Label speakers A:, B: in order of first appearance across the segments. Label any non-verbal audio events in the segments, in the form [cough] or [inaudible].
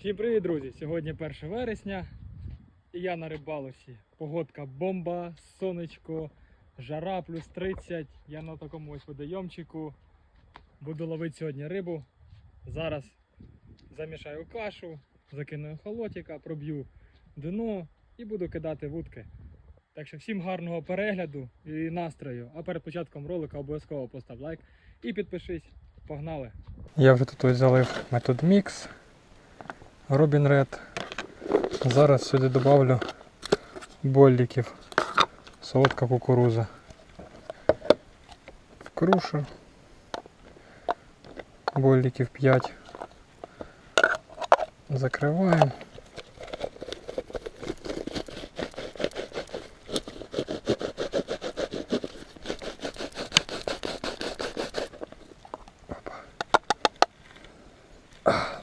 A: Всім привіт, друзі! Сьогодні 1 вересня і я на рибалці. Погодка бомба, сонечко, жара плюс 30. Я на такому ось водойомчику. Буду ловити сьогодні рибу. Зараз замішаю кашу, закину холотика, проб'ю дно і буду кидати вудки. Так що всім гарного перегляду і настрою. А перед початком ролика обов'язково постав лайк і підпишись. Погнали! Я вже тут ось залив метод мікс. Робін Ред. Зараз сюди додавлю болліків. Солодка кукуруза. Крушу. Болліків 5. Закриваємо.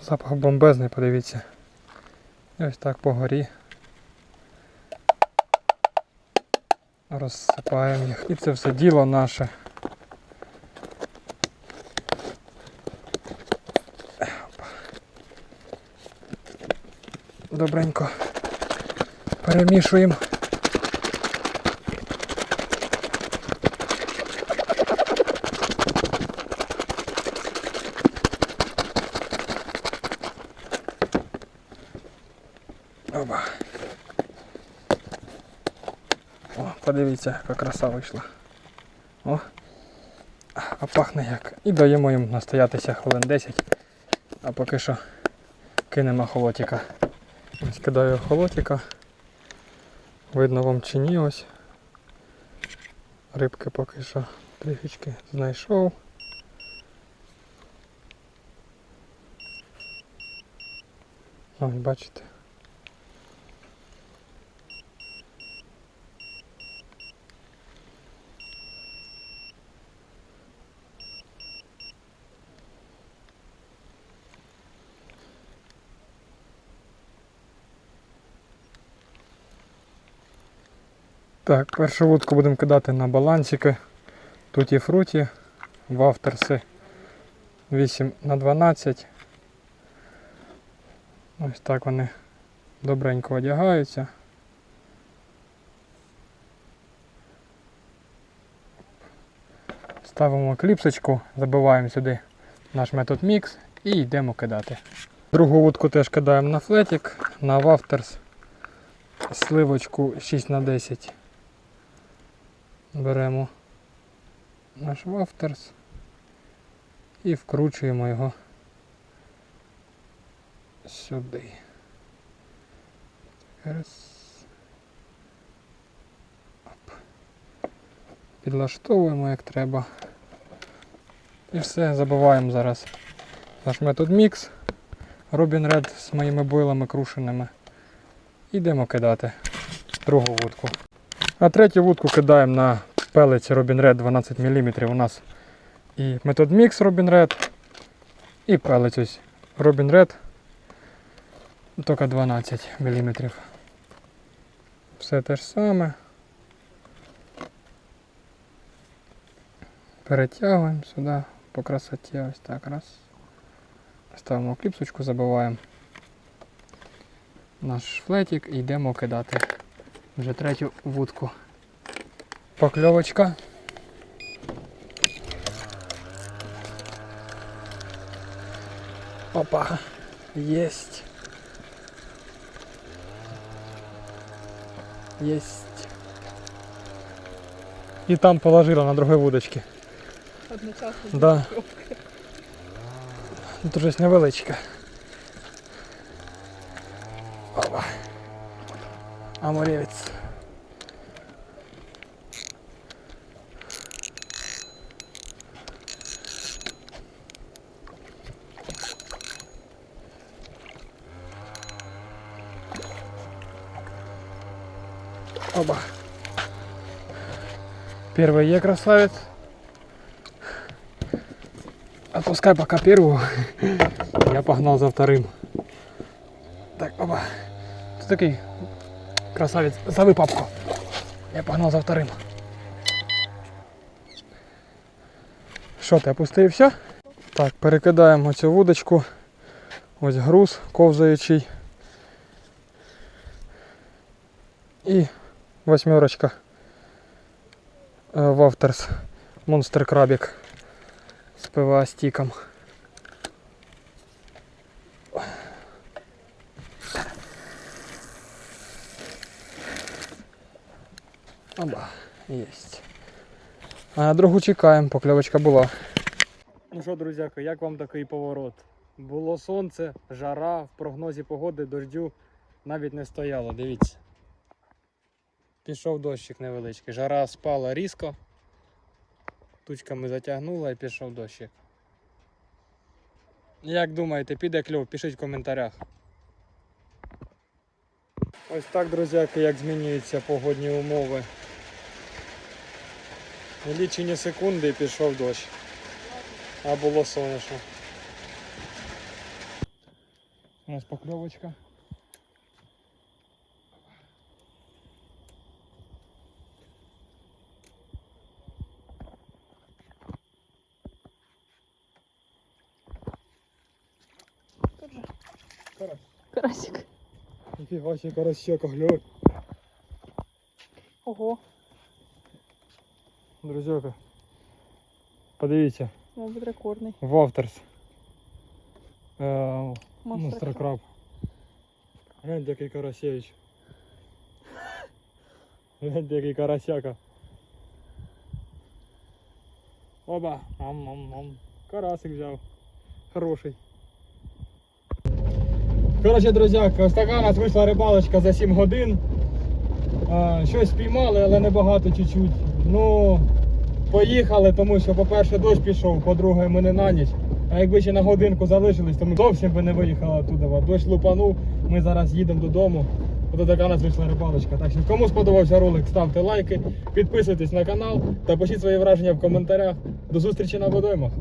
A: Запах бомбезний, подивіться. І ось так по горі. Розсипаємо їх. І це все діло наше. Добренько перемішуємо. Оба. О, подивіться, яка краса вийшла. О. А пахне як. І даємо їм настоятися хвилин 10. А поки що кинемо холотика. Ось кидаю холотика. Видно вам чи ні ось. Рибки поки що трішечки знайшов. Ось бачите. Так, першу вудку будемо кидати на балансики. Тут і фруті, вафтерси 8 на 12. Ось так вони добренько одягаються. Ставимо кліпсочку, забиваємо сюди наш метод мікс і йдемо кидати. Другу вудку теж кидаємо на флетик, на вафтерс, сливочку 6 на 10 беремо наш вафтерс і вкручуємо його сюди. Підлаштовуємо як треба. І все, забуваємо зараз наш метод мікс. Робін Ред з моїми бойлами крушеними. Йдемо кидати другу вудку. А третю вудку кидаємо на пелеці Robin Red 12 мм. У нас і метод мікс Robin Red, і пелець ось Robin Red, тільки 12 мм. Все те ж саме. Перетягуємо сюди по красоті. Ось так раз. Ставимо кліпсочку, забиваємо наш флетик і йдемо кидати вже третю вудку. Покльовочка. Опа, есть. Есть. І там положила на другой вудочці.
B: Одночасно.
A: Да. Тут уже невеличка. Опа. Амуревець. Оба. Первый е красавец. Отпускай пока первого. [laughs] Я погнал за вторым. Так, оба. Ты такой красавец. Зови папку. Я погнал за вторым. Що ти опустив все? Так, перекидаємо цю вудочку Ось груз ковзаючий. І восьмерочка е, Вафтерс Монстер Крабік з ПВА стіком. Оба, єсть. А другу чекаємо, покльовочка була. Ну що, друзяки, як вам такий поворот? Було сонце, жара, в прогнозі погоди дождю навіть не стояло, дивіться. Пішов дощик невеличкий. Жара спала різко. Тучками затягнула і пішов дощик. Як думаєте, піде кльов? Пишіть в коментарях. Ось так, друзяки, як змінюються погодні умови. В лічені секунди і пішов дощ. А було сонячно. У нас покльовочка. Карась.
B: Карасик.
A: Ніфіга себе карасека, глянь.
B: Ого,
A: Друзяка. Подивіться,
B: мабуть, рекордний.
A: Вафтерс. Е,
B: Монстр
A: Монстр краб. Гляньте, який карасевич. Гляньте, який карасяка. Оба. Ам-ам-ам. Карасик взяв. Хороший. Коротше, друзяки, ось така у нас вийшла рибалочка за 7 годин. Щось спіймали, але небагато чуть-чуть. Ну, поїхали, тому що, по-перше, дощ пішов, по-друге, ми не на ніч. А якби ще на годинку залишились, то ми зовсім би не виїхали оттуда. Дощ лупанув, ми зараз їдемо додому. Ото така нас вийшла рибалочка. Так що кому сподобався ролик, ставте лайки, підписуйтесь на канал та пишіть свої враження в коментарях. До зустрічі на водоймах.